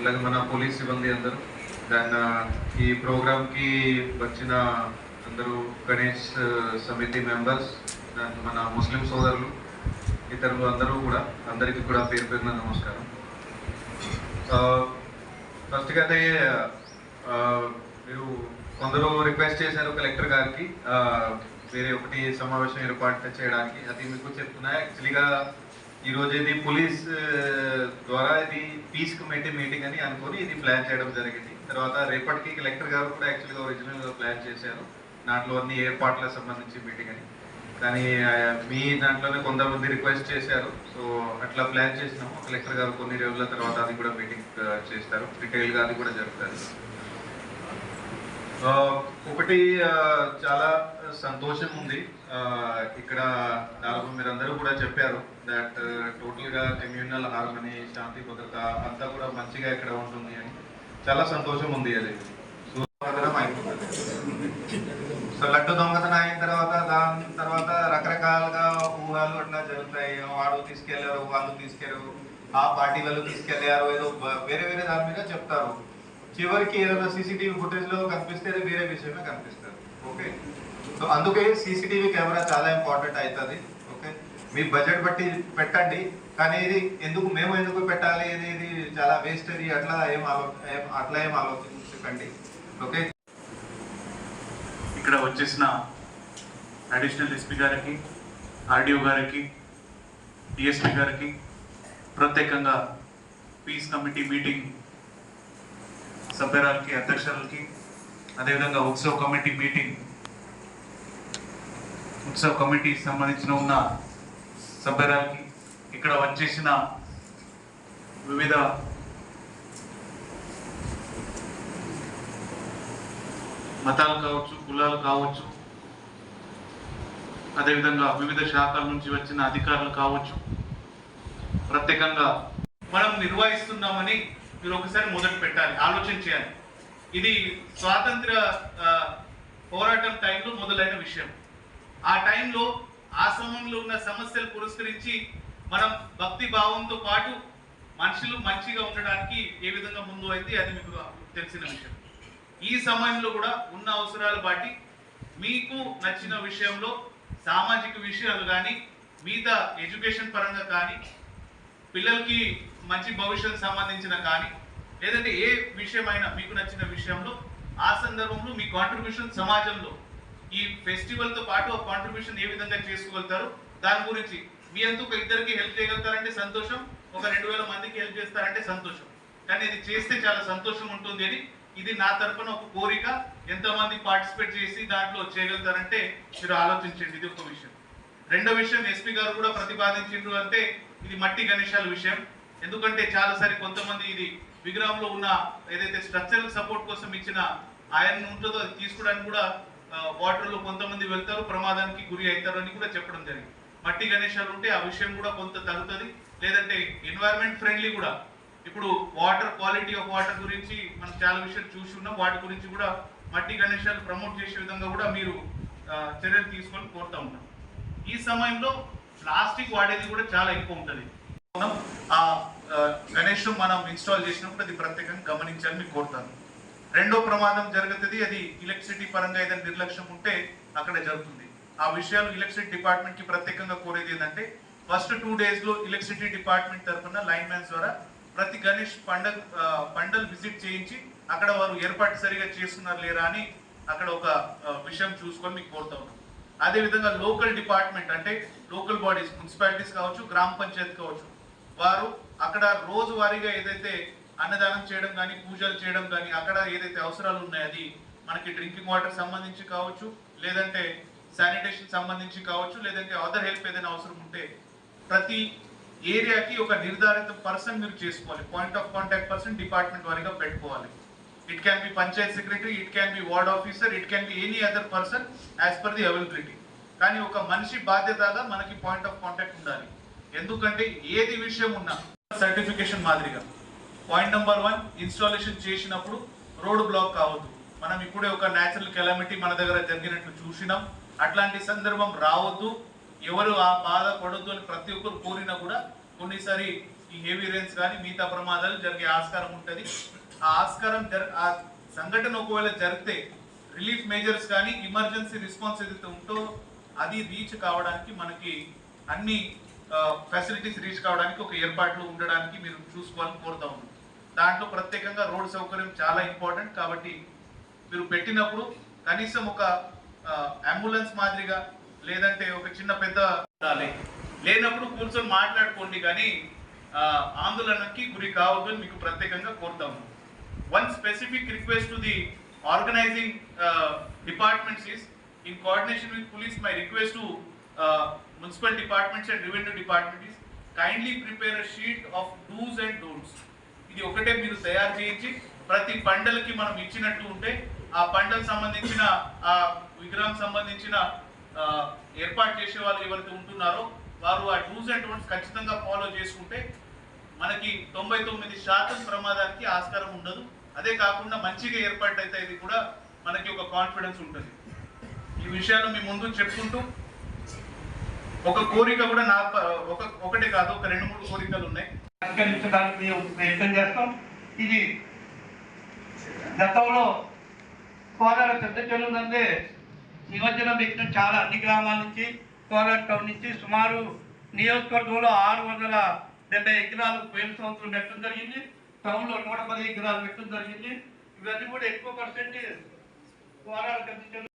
అలాగే మన పోలీస్ సిబ్బంది అందరూ దాని ఈ ప్రోగ్రామ్కి వచ్చిన అందరూ గణేష్ సమితి మెంబర్స్ దాని మన ముస్లిం సోదరులు ఇతరులు అందరూ కూడా అందరికీ కూడా పేరు పేరున నమస్కారం. ఫస్ట్గా అయితే మీరు కొందరు రిక్వెస్ట్ చేశారు కలెక్టర్ గారికి వేరే ఒకటి సమావేశం ఏర్పాటు చేయడానికి. అది మీకు చెప్తున్నా యాక్చువల్గా ఈ ఇది పోలీస్ ద్వారా ఇది పీస్ మీటింగ్ అని అనుకొని ఇది ప్లాన్ చేయడం జరిగింది. తర్వాత రేపటికి కలెక్టర్ గారు కూడా యాక్చువల్గా ఒరిజినల్గా ప్లాన్ చేశారు. దాంట్లో అన్ని ఏర్పాట్లకు సంబంధించి మీటింగ్ అని. కానీ మీ దాంట్లోనే కొంతమంది రిక్వెస్ట్ చేశారు. సో అట్లా ప్లాన్ చేసినాము. కలెక్టర్ గారు కొన్ని రోజుల తర్వాత అది కూడా మీటింగ్ చేస్తారు. డీటెయిల్గా అది కూడా జరుగుతుంది. ఒకటి చాలా సంతోషం ఉంది. ఇక్కడ దాదాపు మీరందరూ కూడా చెప్పారు దట్ టోటల్గా కమ్యూనల్ హార్మనీ శాంతి భద్రత అంతా కూడా మంచిగా ఇక్కడ ఉంటుంది అని. చాలా సంతోషం ఉంది అది. దొంగతనం అయిపోతుంది సో లడ్డు దొంగతనం అయిన తర్వాత దాని తర్వాత రకరకాలుగా ఊహాలు అట్లా జరుగుతాయి. వాడు తీసుకెళ్ళారు వాళ్ళు తీసుకెళ్ళారు. ఆ పార్టీ వాళ్ళు తీసుకెళ్ళారు ఏదో వేరే వేరే దాని మీద చెప్తారు. చివరికి ఏదైనా సీసీటీవీ ఫుటేజ్లో కనిపిస్తే అది వేరే విషయమే కనిపిస్తుంది. ఓకే? సో అందుకే సీసీటీవీ కెమెరా చాలా ఇంపార్టెంట్ అవుతుంది. ఓకే? మీ బడ్జెట్ బట్టి పెట్టండి. కానీ ఇది ఎందుకు మేము ఎందుకు పెట్టాలి ఇది ఇది చాలా వేస్ట్ అది అట్లా ఏం ఆలో అట్లా ఏం ఆలోచించకండి. ఓకే? ఇక్కడ వచ్చేసిన అడిషనల్ ఎస్పీ గారికి ఆర్డీఓ గారికి డిఎస్పీ గారికి ప్రత్యేకంగా పీస్ కమిటీ మీటింగ్ సభ్యురాలకి అధ్యక్షులకి అదేవిధంగా ఉత్సవ కమిటీ మీటింగ్ ఉత్సవ కమిటీ సంబంధించిన ఉన్న సభ్యురాలకి ఇక్కడ వచ్చేసిన వివిధ మతాలు కావచ్చు కులాలు కావచ్చు అదేవిధంగా వివిధ శాఖల నుంచి వచ్చిన అధికారులు కావచ్చు ప్రత్యేకంగా మనం నిర్వహిస్తున్నామని మీరు ఒకసారి మొదలు పెట్టాలి ఆలోచన చేయాలి. ఇది స్వాతంత్ర పోరాటం టైంలో మొదలైన విషయం. ఆ టైంలో ఆ సమయంలో ఉన్న సమస్యలు పురస్కరించి మనం భక్తి భావంతో పాటు మనుషులు మంచిగా ఉండడానికి ఏ విధంగా ముందు అయితే అది మీకు తెలిసిన విషయం. ఈ సమయంలో కూడా ఉన్న అవసరాలు బట్టి మీకు నచ్చిన విషయంలో సామాజిక విషయాలు కానీ మిగతా ఎడ్యుకేషన్ పరంగా కానీ పిల్లలకి మంచి భవిష్యత్తు సంబంధించిన కానీ లేదంటే ఏ విషయమైనా మీకు నచ్చిన విషయంలో ఆ సందర్భంలో మీ కాంట్రిబ్యూషన్ సమాజంలో ఈ ఫెస్టివల్తో పాటు ఆ కాంట్రిబ్యూషన్ ఏ విధంగా చేసుకోగలుగుతారు దాని గురించి మీ అంతా ఒక ఇద్దరికి హెల్ప్ చేయగలుగుతారంటే సంతోషం ఒక రెండు వేల మందికి హెల్ప్ చేస్తారంటే సంతోషం. కానీ ఇది చేస్తే చాలా సంతోషం ఉంటుంది అని ఇది నా తరపున ఒక కోరిక. ఎంతమంది పార్టిసిపేట్ చేసి దాంట్లో చేయగలుగుతారంటే మీరు ఆలోచించండి ఇది ఒక విషయం. రెండో విషయం ఎస్పీ గారు కూడా ప్రతిపాదించిండ్రు అంటే ఇది మట్టి గణేశాల విషయం. ఎందుకంటే చాలాసారి కొంతమంది ఇది విగ్రహంలో ఉన్న ఏదైతే స్ట్రక్చరల్ సపోర్ట్ కోసం ఇచ్చిన ఐరన్ ఉంటుందో అది తీసుకోవడానికి కూడా వాటర్లో కొంతమంది వెళ్తారు ప్రమాదానికి గురి అవుతారు అని కూడా చెప్పడం జరిగింది. మట్టి గణేశాలు ఉంటే ఆ విషయం కూడా కొంత తగ్గుతుంది. లేదంటే ఎన్వైరన్మెంట్ ఫ్రెండ్లీ కూడా. ఇప్పుడు వాటర్ క్వాలిటీ ఆఫ్ వాటర్ గురించి మనం చాలా విషయాలు చూసి ఉన్నాం. వాటి గురించి కూడా మట్టి గణేశాలు ప్రమోట్ చేసే విధంగా కూడా మీరు చర్యలు తీసుకొని కోరుతా ఉంటాం ఈ సమయంలో ప్లాస్టిక్ వాడేది కూడా చాలా ఎక్కువ ఉంటుంది. మనం ఆ గణేష్ మనం ఇన్స్టాల్ చేసినప్పుడు అది ప్రత్యేకంగా గమనించాలని మీకు కోరుతాను. రెండో ప్రమాదం జరుగుతుంది అది ఎలక్ట్రిసిటీ పరంగా ఏదైనా నిర్లక్ష్యం ఉంటే అక్కడ జరుగుతుంది. ఆ విషయాలు ఎలక్ట్రిసిటీ డిపార్ట్మెంట్కి ప్రత్యేకంగా కోరేది ఏంటంటే ఫస్ట్ టూ డేస్లో ఎలక్ట్రిసిటీ డిపార్ట్మెంట్ తరఫున లైన్ మ్యాన్స్ ద్వారా ప్రతి గణేష్ పండగ ఆ, పండల్ విజిట్ చేయించి అక్కడ వారు ఏర్పాటు సరిగా చేస్తున్నారు లేరా అని అక్కడ ఒక విషయం చూసుకొని మీకు కోరుతా ఉన్నాం అదే విధంగా లోకల్ డిపార్ట్మెంట్ అంటే లోకల్ బాడీస్ మున్సిపాలిటీస్ కావచ్చు గ్రామ పంచాయతీ కావచ్చు వారు అక్కడ రోజువారీగా ఏదైతే అన్నదానం చేయడం కానీ పూజలు చేయడం కానీ అక్కడ ఏదైతే అవసరాలు ఉన్నాయో అది మనకి డ్రింకింగ్ వాటర్ సంబంధించి కావచ్చు లేదంటే శానిటేషన్ సంబంధించి కావచ్చు లేదంటే అదర్ హెల్ప్ ఏదైనా అవసరం ఉంటే ప్రతి ఏరియాకి ఒక నిర్ధారిత పర్సన్ మీరు చేసుకోవాలి. Point of contact person department వారిగా పెట్టుకోవాలి. It can be panchayat secretary it can be ward officer it can be any other person as per the availability కానీ ఒక మనిషి బాధ్యతగా మనకి పాయింట్ ఆఫ్ కాంటాక్ట్ ఉండాలి. ఎందుకంటే ఏది విషయం ఉన్నా సర్టిఫికేషన్ మాదిరిగా. పాయింట్ నెంబర్ వన్ ఇన్స్టాలేషన్ చేసినప్పుడు రోడ్ బ్లాక్ కావద్దు. మనం ఇప్పుడే ఒక న్యాచురల్ కెలామిటీ మన దగ్గర జరిగినట్లు చూసినాం. అట్లాంటి సందర్భం రావద్దు. ఎవరు ఆ బాధ పడొద్దు అని ప్రతి ఒక్కరు కోరినా కూడా కొన్నిసారి ఈ హెవీ రేన్స్ కానీ మిగతా ప్రమాదాలు జరిగే ఆస్కారం ఉంటుంది. ఆ ఆస్కారం జర ఆ సంఘటన ఒకవేళ జరిగితే రిలీఫ్ మేజర్స్ కానీ ఎమర్జెన్సీ రెస్పాన్స్ ఏదైతే ఉంటో అది రీచ్ కావడానికి మనకి అన్ని ఫెసిలిటీస్ రీచ్ కావడానికి ఒక ఏర్పాట్లు ఉండడానికి మీరు చూసుకోవాలని కోరుతా ఉన్నాం. దాంట్లో ప్రత్యేకంగా రోడ్ సౌకర్యం చాలా ఇంపార్టెంట్ కాబట్టి మీరు పెట్టినప్పుడు కనీసం ఒక అంబులెన్స్ మాదిరిగా లేదంటే ఒక చిన్న పెద్ద ఉండాలి. లేనప్పుడు కూర్చొని మాట్లాడుకోండి కానీ ఆందోళనకి గురి కావద్దని మీకు ప్రత్యేకంగా One one specific request to the organising departments is, in coordination with police my request to municipal departments and revenue department is, kindly prepare a sheet of do's and don'ts. ఇది ఒకటే మీరు తయారు చేయించి ప్రతి పండలకి మనం ఇచ్చినట్టు ఉంటే ఆ పండలకు సంబంధించిన ఆ విగ్రహం సంబంధించిన ఏర్పాటు చేసే వాళ్ళు ఎవరైతే ఉంటున్నారో వారు ఆ డూస్ అండ్ డోంట్స్ ఖచ్చితంగా ఫాలో చేసుకుంటే మనకి తొంభై తొమ్మిది శాతం ప్రమాదానికి ఆస్కారం ఉండదు అదే కాకుండా మంచిగా ఏర్పాటు అయితే ఇది కూడా మనకి ఒక కాన్ఫిడెన్స్ ఉంటుంది. ఈ విషయాలు మీ ముందు చెప్పుకుంటూ ఒక కోరిక కూడా నా ఒక ఒకటే కాదు ఒక రెండు మూడు కోరికలు ఉన్నాయి. పరిష్కరించడానికి ప్రయత్నం చేస్తాం. ఇది గతంలో కోలాడ పెద్ద చెల్లుందంటే నిమజ్జనం పెట్టిన చాలా అన్ని గ్రామాల నుంచి కోలాడ టౌన్ నుంచి సుమారు నియోజకవర్గంలో ఆరు వందల డెబ్బై ఎకరాలు పోయిన సంవత్సరం పెట్టడం జరిగింది. టౌన్లో నూట పది ఎకరాలు పెట్టడం జరిగింది. ఇవన్నీ కూడా ఎక్కువ పర్సెంటేజ్ వారాలు పెద్ద